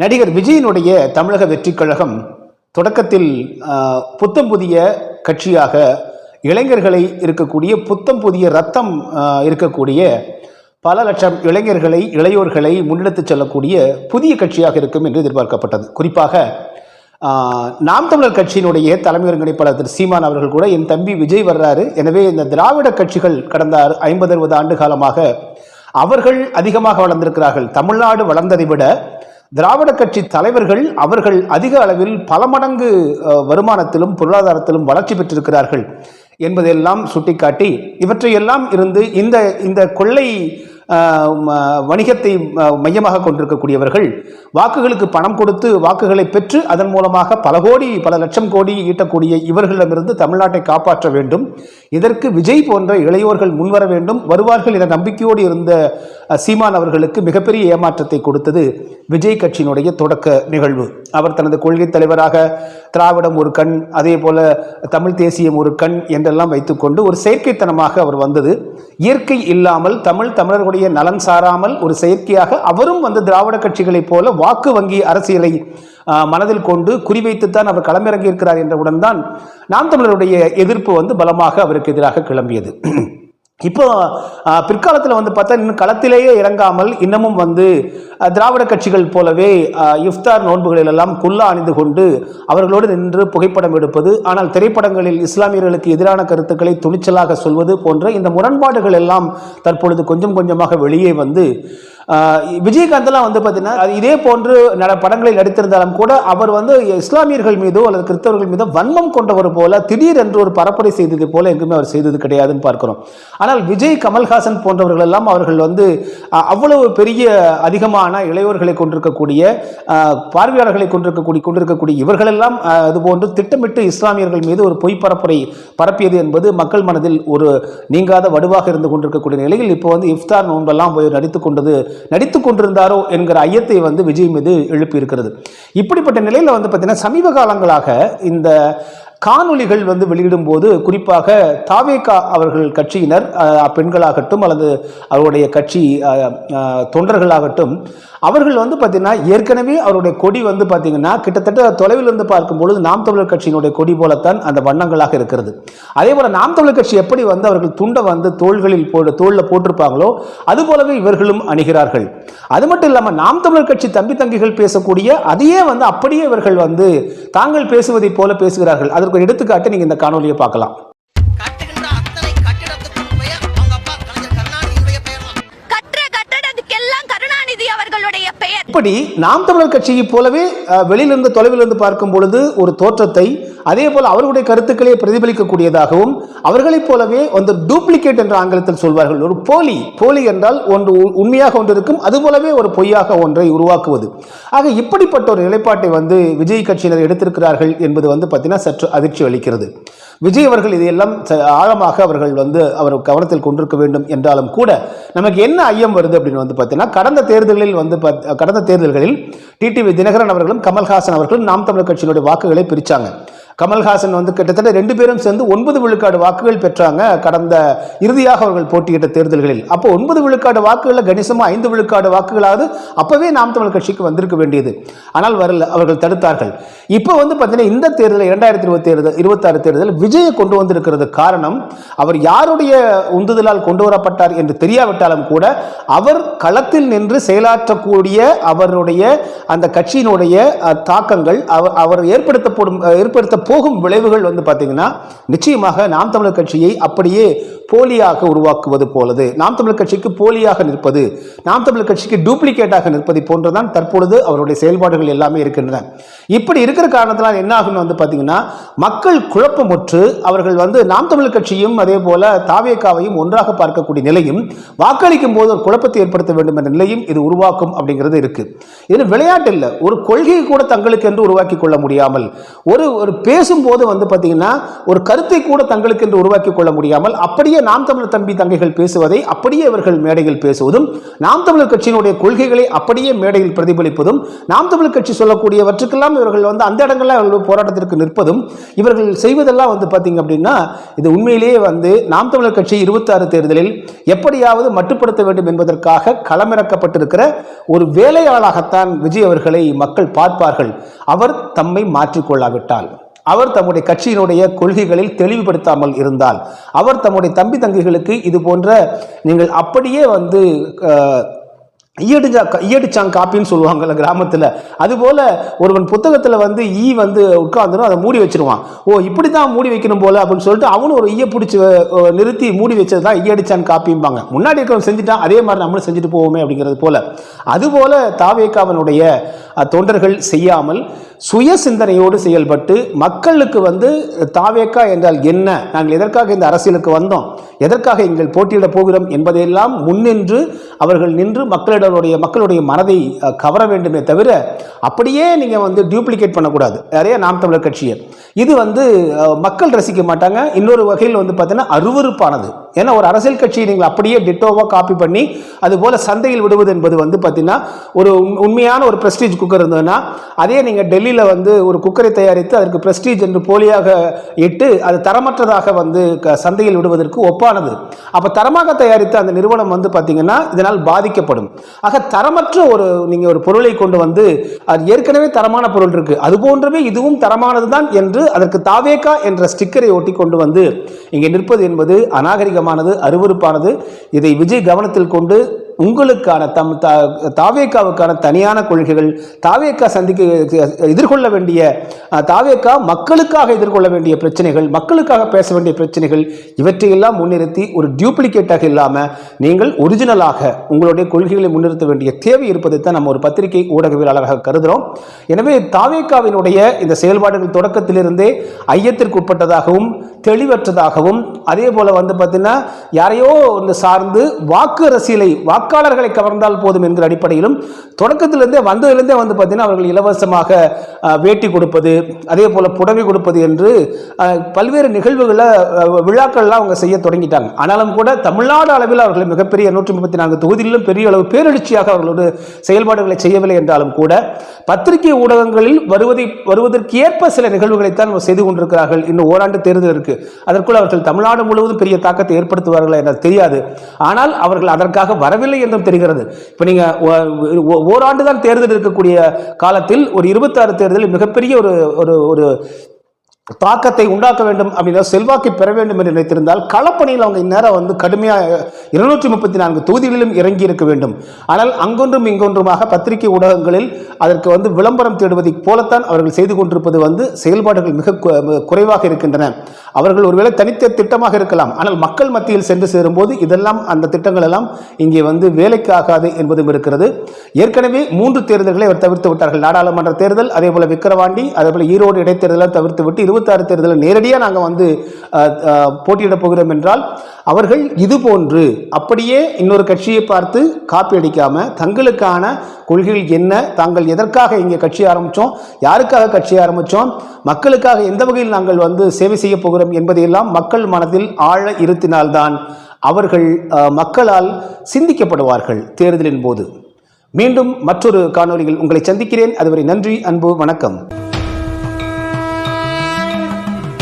நடிகர் விஜயனுடைய தமிழக வெற்றிக் கழகம் தொடக்கத்தில் புத்தம் புதிய கட்சியாக இளைஞர்களை இருக்கக்கூடிய புத்தம் புதிய ரத்தம் இருக்கக்கூடிய பல லட்சம் இளைஞர்களை இளையோர்களை முன்னெடுத்துச் செல்லக்கூடிய புதிய கட்சியாக இருக்கும் என்று எதிர்பார்க்கப்பட்டது. குறிப்பாக நாம் தமிழர் கட்சியினுடைய தலைமை ஒருங்கிணைப்பாளர் திரு சீமான் அவர்கள் கூட என் தம்பி விஜய் வர்றாரு. எனவே இந்த திராவிட கட்சிகள் கடந்த ஐம்பது அறுபது ஆண்டு காலமாக அவர்கள் அதிகமாக வளர்ந்திருக்கிறார்கள். தமிழ்நாடு வளர்ந்ததை விட திராவிட கட்சி தலைவர்கள் அவர்கள் அதிக அளவில் பல மடங்கு வருமானத்திலும் பொருளாதாரத்திலும் வளர்ச்சி பெற்றிருக்கிறார்கள் என்பதையெல்லாம் சுட்டிக்காட்டி இவற்றையெல்லாம் இருந்து இந்த இந்த கொள்ளை வணிகத்தை ம- மையமாக கொண்டிருக்கக்கூடியவர்கள் வாக்குகளுக்கு பணம் கொடுத்து வாக்குகளை பெற்று அதன் மூலமாக பல கோடி பல லட்சம் கோடி ஈட்டக்கூடிய இவர்களிடமிருந்து தமிழ்நாட்டை காப்பாற்ற வேண்டும். இதற்கு விஜய் போன்ற இளையோர்கள் முன்வர வேண்டும். வருவார்கள் என நம்பிக்கையோடு இருந்த சீமான் அவர்களுக்கு மிகப்பெரிய ஏமாற்றத்தை கொடுத்தது விஜய் கட்சியினுடைய தொடக்க நிகழ்வு. அவர் தனது கொள்கை தலைவராக திராவிடம் ஒரு கண் அதே போல தமிழ் தேசியம் ஒரு கண் என்றெல்லாம் வைத்துக்கொண்டு ஒரு செயற்கைத்தனமாக அவர் வந்தது. இயற்கை இல்லாமல் தமிழ் தமிழர்களுடைய நலன் சாராமல் ஒரு செயற்கையாக அவரும் வந்து திராவிட கட்சிகளைப் போல வாக்கு வங்கி அரசியலை மனதில் கொண்டு குறிவைத்துத்தான் அவர் களமிறங்கி இருக்கிறார் என்றவுடன் தான் நாம் தமிழருடைய எதிர்ப்பு வந்து பலமாக அவருக்கு எதிராக கிளம்பியது. இப்போ பிற்காலத்தில் வந்து பார்த்தா இன்னும் களத்திலேயே இறங்காமல் இன்னமும் வந்து திராவிட கட்சிகள் போலவே இஃப்தார் நோன்புகளிலெல்லாம் குல்லா அணிந்து கொண்டு அவர்களோடு நின்று புகைப்படம் எடுப்பது ஆனால் திரைப்படங்களில் இஸ்லாமியர்களுக்கு எதிரான கருத்துக்களை துணிச்சலாக சொல்வது போன்ற இந்த முரண்பாடுகள் எல்லாம் தற்பொழுது கொஞ்சம் கொஞ்சமாக வெளியே வந்து ஆஹ், விஜயகாந்தெல்லாம் வந்து பார்த்தீங்கன்னா அது இதே போன்று நட படங்களில் நடித்திருந்தாலும் கூட அவர் வந்து இஸ்லாமியர்கள் மீதோ அல்லது கிறிஸ்தவர்கள் மீதோ வன்மம் கொண்டவர் போல திடீரென்று ஒரு பரப்புரை செய்தது போல எங்குமே அவர் செய்தது கிடையாதுன்னு பார்க்கிறோம். ஆனால் விஜய் கமல்ஹாசன் போன்றவர்கள் எல்லாம் அவர்கள் வந்து அவ்வளவு பெரிய அதிகமான இளையோர்களை கொண்டிருக்கக்கூடிய பார்வையாளர்களை கொண்டிருக்கக்கூடிய கொண்டிருக்கக்கூடிய இவர்களெல்லாம் அஹ், இதுபோன்று திட்டமிட்டு இஸ்லாமியர்கள் மீது ஒரு பொய் பரப்புரை பரப்பியது என்பது மக்கள் மனதில் ஒரு நீங்காத வடுவாக இருந்து கொண்டிருக்கக்கூடிய நிலையில் இப்போ வந்து இஃப்தார் நோன்பெல்லாம் போய் நடித்துக் கொண்டது நடித்து கொண்டிருந்தாரோ என்கிற ஐயத்தை வந்து விஜய் மீது எழுப்பியிருக்கிறது. இப்படிப்பட்ட நிலையில் வந்து பார்த்தீங்கன்னா சமீப காலங்களாக இந்த காணொளிகள் வந்து வெளியிடும் போது குறிப்பாக தாவேகா அவர்கள் கட்சியினர் அஹ், பெண்களாகட்டும் அல்லது அவருடைய கட்சி தொண்டர்களாகட்டும் அவர்கள் வந்து பார்த்தீங்கன்னா ஏற்கனவே அவருடைய கொடி வந்து பார்த்தீங்கன்னா கிட்டத்தட்ட தொலைவில் இருந்து பார்க்கும்பொழுது நாம் தமிழர் கட்சியினுடைய கொடி போலத்தான் அந்த வண்ணங்களாக இருக்கிறது. அதே போல நாம் தமிழர் கட்சி எப்படி வந்து அவர்கள் துண்டை வந்து தோள்களில் போட்டு தோளில் போட்டிருப்பாங்களோ அது போலவே இவர்களும் அணிகிறார்கள். அது மட்டும் இல்லாமல் நாம் தமிழர் கட்சி தம்பி தங்கிகள் பேசக்கூடிய அதையே வந்து அப்படியே இவர்கள் வந்து தாங்கள் பேசுவதைப் போல பேசுகிறார்கள். அதற்கு ஒரு எடுத்துக்காட்டு நீங்கள் இந்த காணொலியை பார்க்கலாம். இப்படி நாம் தமிழர் கட்சியைப் போலவே வெளியிலிருந்து தொலைவிலிருந்து பார்க்கும் பொழுது ஒரு தோற்றத்தை அதே போல் அவர்களுடைய கருத்துக்களை பிரதிபலிக்கக்கூடியதாகவும் அவர்களைப் போலவே வந்து டூப்ளிகேட் என்ற ஆங்கிலத்தில் சொல்வார்கள். ஒரு போலி போலி என்றால் ஒன்று உண்மையாக ஒன்று இருக்கும் அதுபோலவே ஒரு பொய்யாக ஒன்றை உருவாக்குவது. ஆக இப்படிப்பட்ட ஒரு நிலைப்பாட்டை வந்து விஜய் கட்சியினர் எடுத்திருக்கிறார்கள் என்பது வந்து பார்த்தீங்கன்னா சற்று அதிர்ச்சி அளிக்கிறது. விஜய் அவர்கள் இதையெல்லாம் ச- ஆழமாக அவர்கள் வந்து அவர் கவனத்தில் கொண்டிருக்க வேண்டும் என்றாலும் கூட நமக்கு என்ன ஐயம் வருது அப்படின்னு வந்து பார்த்தீங்கன்னா கடந்த தேர்தலில் வந்து பாத்- கடந்த தேர்தல்களில் டிடிவி தினகரன் அவர்களும் கமல்ஹாசன் அவர்களும் நாம் தமிழர் கட்சியினுடைய வாக்குகளை பிரித்தாங்க கமல்ஹாசன் வந்து கிட்டத்தட்ட ரெண்டு பேரும் சேர்ந்து ஒன்பது விழுக்காடு வாக்குகள் பெற்றாங்க கடந்த இறுதியாக அவர்கள் போட்டியிட்ட தேர்தல்களில். அப்போ ஒன்பது விழுக்காடு வாக்குகளில் கணிசமாக ஐந்து விழுக்காடு வாக்குகளாவது அப்போவே நாம் தமிழ் கட்சிக்கு வந்திருக்க வேண்டியது. ஆனால் வரல அவர்கள் தடுத்தார்கள். இப்போ வந்து பார்த்தீங்கன்னா இந்த தேர்தலில் இரண்டாயிரத்தி இருபத்தி ஏழு இருபத்தாறு தேர்தல் விஜயை கொண்டு வந்திருக்கிறது காரணம் அவர் யாருடைய உந்துதலால் கொண்டு வரப்பட்டார் என்று தெரியாவிட்டாலும் கூட அவர் களத்தில் நின்று செயலாற்றக்கூடிய அவருடைய அந்த கட்சியினுடைய தாக்கங்கள் அவர் அவர் ஏற்படுத்தப்படும் ஏற்படுத்த போகும் விளைவுகள் வந்து பார்த்தீங்கன்னா நிச்சயமாக நாம் தமிழர் கட்சியை அப்படியே போலியாக உருவாக்குவது போலது. நாம் தமிழ் கட்சிக்கு போலியாக நிற்பது நாம் தமிழ் கட்சிக்கு டூப்ளிகேட்டாக நிற்பது போன்றுதான் தற்பொழுது அவருடைய செயல்பாடுகள் எல்லாமே இருக்கின்றன. இப்படி இருக்கிற காரணத்தினால் என்ன ஆகும்னு வந்து பார்த்தீங்கன்னா மக்கள் குழப்பமுற்று அவர்கள் வந்து நாம் தமிழ் கட்சியும் அதே போல தாவேக்காவையும் ஒன்றாக பார்க்கக்கூடிய நிலையும் வாக்களிக்கும் போது ஒரு குழப்பத்தை ஏற்படுத்த வேண்டும் என்ற நிலையும் இது உருவாக்கும் அப்படிங்கிறது இருக்கு. இது விளையாட்டு இல்லை. ஒரு கொள்கையை கூட தங்களுக்கு என்று உருவாக்கி கொள்ள முடியாமல் ஒரு ஒரு பேசும்போது வந்து பார்த்தீங்கன்னா ஒரு கருத்தை கூட தங்களுக்கு என்று உருவாக்கி கொள்ள முடியாமல் அப்படியே நாம் தமிழர் தம்பி தங்கைகள் பேசுவதை அப்படியே இவர்கள் மேடையில் பேசுவதும் நாம் தமிழர் கட்சியினுடைய கொள்கைகளை அப்படியே மேடையில் பிரதிபலிப்பதும் நாம் தமிழர் கட்சி சொல்லக்கூடியவற்றுக்கெல்லாம் இவர்கள் வந்து அந்த இடங்கள்ல இவர்கள் போராட்டத்திற்கு நிற்பதும் இவர்கள் செய்வதெல்லாம் வந்து பார்த்தீங்க அப்படின்னா இது உண்மையிலேயே வந்து நாம் தமிழர் கட்சி இருபத்தாறு தேர்தலில் எப்படியாவது மட்டுப்படுத்த வேண்டும் என்பதற்காக களமிறக்கப்பட்டிருக்கிற ஒரு வேலையாளாகத்தான் விஜய் அவர்களை மக்கள் பார்ப்பார்கள். அவர் தம்மை மாற்றிக்கொள்ளாவிட்டால். அவர் தம்முடைய கட்சியினுடைய கொள்கைகளில் தெளிவுபடுத்தாமல் இருந்தால். அவர் தம்முடைய தம்பி தங்கைகளுக்கு இது போன்ற நீங்கள் அப்படியே வந்து அஹ், ஈயடிச்சா காப்பின்னு சொல்லுவாங்கல்ல கிராமத்தில். அதுபோல் ஒருவன் புத்தகத்தில் வந்து ஈ வந்து உட்காந்துடும் அதை மூடி வச்சிருவான். ஓ இப்படி தான் மூடி வைக்கணும் போல அப்படின்னு சொல்லிட்டு அவனும் ஒரு ஈய பிடிச்சி நிறுத்தி மூடி வச்சது தான் ஈயடிச்சான் காப்பிம்பாங்க. முன்னாடி இருக்கிறவன் செஞ்சுட்டான் அதே மாதிரி நம்மளும் செஞ்சுட்டு போவோமே அப்படிங்கிறது போல. அதுபோல தாவேக்காவனுடைய தொண்டர்கள் செய்யாமல் சுய சிந்தனையோடு செயல்பட்டு மக்களுக்கு வந்து தாவேக்கா என்றால் என்ன? நாங்கள் எதற்காக இந்த அரசியலுக்கு வந்தோம்? எதற்காக எங்கள் போட்டியிட போகிறோம் என்பதையெல்லாம் முன்னின்று அவர்கள் நின்று மக்களிடனுடைய மக்களுடைய மனதை கவர வேண்டுமே தவிர அப்படியே நீங்கள் வந்து டியூப்ளிகேட் பண்ணக்கூடாது. நிறைய நாம் தமிழர் கட்சியை இது வந்து மக்கள் ரசிக்க மாட்டாங்க. இன்னொரு வகையில் வந்து பார்த்தீங்கன்னா அருவருப்பானது. ஏன்னா ஒரு அரசியல் கட்சியை நீங்கள் அப்படியே டிட்டோவாக காப்பி பண்ணி அதுபோல் சந்தையில் விடுவது என்பது வந்து பார்த்திங்கன்னா ஒரு உண்மையான ஒரு பிரஸ்டீஜ் குக்கர் இருந்ததுன்னா அதே நீங்கள் டெல்லியில் வந்து ஒரு குக்கரை தயாரித்து அதற்கு ப்ரெஸ்டீஜ் என்று போலியாக இட்டு அது தரமற்றதாக வந்து க- சந்தையில் விடுவதற்கு ஒப்பானது. அப்போ தரமாக தயாரித்த அந்த நிறுவனம் வந்து பார்த்திங்கன்னா இதனால் பாதிக்கப்படும். ஆக தரமற்ற ஒரு நீங்கள் ஒரு பொருளை கொண்டு வந்து அது ஏற்கனவே தரமான பொருள் இருக்கு. அது போன்றவே இதுவும் தரமானது தான் என்று அதற்கு தாவேகா என்ற ஸ்டிக்கரை ஒட்டி கொண்டு வந்து இங்கே நிற்பது என்பது அநாகரிகமானது அருவருப்பானது. இதை விஜய் கவனத்தில் கொண்டு உங்களுக்கான தம் தா- தாவேக்காவுக்கான தனியான கொள்கைகள் தாவேக்கா சந்திக்க எதிர்கொள்ள வேண்டிய தாவேக்கா மக்களுக்காக எதிர்கொள்ள வேண்டிய பிரச்சனைகள் மக்களுக்காக பேச வேண்டிய பிரச்சனைகள் இவற்றையெல்லாம் முன்னிறுத்தி ஒரு டியூப்ளிகேட்டாக இல்லாமல் நீங்கள் ஒரிஜினலாக உங்களுடைய கொள்கைகளை முன்னிறுத்த வேண்டிய தேவை இருப்பதை தான் நம்ம ஒரு பத்திரிகை ஊடகவியலாளராக கருதுகிறோம் எனவே தாவேக்காவினுடைய இந்த செயல்பாடுகள் தொடக்கத்திலிருந்தே ஐயத்திற்கு உட்பட்டதாகவும் தெளிவற்றதாகவும் அதே போல வந்து பார்த்தீங்கன்னா யாரையோ ஒன்று சார்ந்து வாக்கு அரசியலை வாக்காளர்களை கவர்ந்தால் போதும் என்கிற அடிப்படையிலும் தொடக்கத்திலிருந்தே வந்ததிலிருந்தே வந்து பார்த்தீங்கன்னா அவர்கள் இலவசமாக வேட்டி கொடுப்பது அதே போல் புடவை கொடுப்பது என்று பல்வேறு நிகழ்வுகளை விழாக்கள்லாம் அவங்க செய்ய தொடங்கிட்டாங்க. ஆனாலும் கூட தமிழ்நாடு அளவில் அவர்கள் மிகப்பெரிய நூற்றி முப்பத்தி நான்கு தொகுதிகளிலும் பெரிய அளவு பேரெழுச்சியாக அவர்களோட செயல்பாடுகளை செய்யவில்லை என்றாலும் கூட பத்திரிகை ஊடகங்களில் வருவதை வருவதற்கு ஏற்ப சில நிகழ்வுகளைத்தான் அவர் செய்து கொண்டிருக்கிறார்கள். இன்னும் ஓராண்டு தேர்தல் இருக்கு. அதற்குள் அவர்கள் தமிழ்நாடு முழுவதும் பெரிய தாக்கத்தை ஏற்படுத்துவார்கள் என தெரியாது. ஆனால் அவர்கள் அதற்காக வரவில்லை என்றும் தெரிகிறது. இப்போ நீங்க ஓராண்டு தான் தேர்தல் இருக்கக்கூடிய காலத்தில் ஒரு இருபத்தாறு தேர்தலில் மிகப்பெரிய ஒரு ஒரு ஒரு தாக்கத்தை உண்டாக்க வேண்டும் அப்படின்னா செல்வாக்கை பெற வேண்டும் என்று நினைத்திருந்தால் களப்பணியில் அவங்க இந்நேரம் வந்து கடுமையாக இருநூற்றி முப்பத்தி நான்கு தொகுதிகளிலும் இறங்கி இருக்க வேண்டும். ஆனால் அங்கொன்றும் இங்கொன்றுமாக பத்திரிகை ஊடகங்களில் அதற்கு வந்து விளம்பரம் தேடுவதைப் போலத்தான் அவர்கள் செய்து கொண்டிருப்பது வந்து செயல்பாடுகள் மிக குறைவாக இருக்கின்றன. அவர்கள் ஒருவேளை தனித்த திட்டமாக இருக்கலாம் ஆனால் மக்கள் மத்தியில் சென்று சேரும்போது இதெல்லாம் அந்த திட்டங்கள் எல்லாம் இங்கே வந்து வேலைக்கு ஆகாது என்பதும் இருக்கிறது. ஏற்கனவே மூன்று தேர்தல்களை அவர் தவிர்த்து விட்டார்கள். நாடாளுமன்ற தேர்தல் அதே போல விக்கிரவாண்டி அதே போல ஈரோடு இடைத்தேர்தலை தவிர்த்து விட்டு இருபத்தாறு தேர்தலில் நேரடியாக நாங்கள் வந்து போட்டியிடப் போகிறோம் என்றால் அவர்கள் இது போன்று அப்படியே இன்னொரு கட்சியை பார்த்து காப்பி அடிக்காம தங்களுக்கான கொள்கைகள் என்ன தாங்கள் எதற்காக இங்கே கட்சி ஆரம்பித்தோம் யாருக்காக கட்சி ஆரம்பித்தோம் மக்களுக்காக எந்த வகையில் நாங்கள் வந்து சேவை செய்ய போகிறோம் என்பதையெல்லாம் மக்கள் மனதில் ஆழ இருத்தினால்தான் அவர்கள் மக்களால் சிந்திக்கப்படுவார்கள் தேர்தலின் போது. மீண்டும் மற்றொரு காணொலியில் உங்களை சந்திக்கிறேன். அதுவரை நன்றி அன்பு வணக்கம்.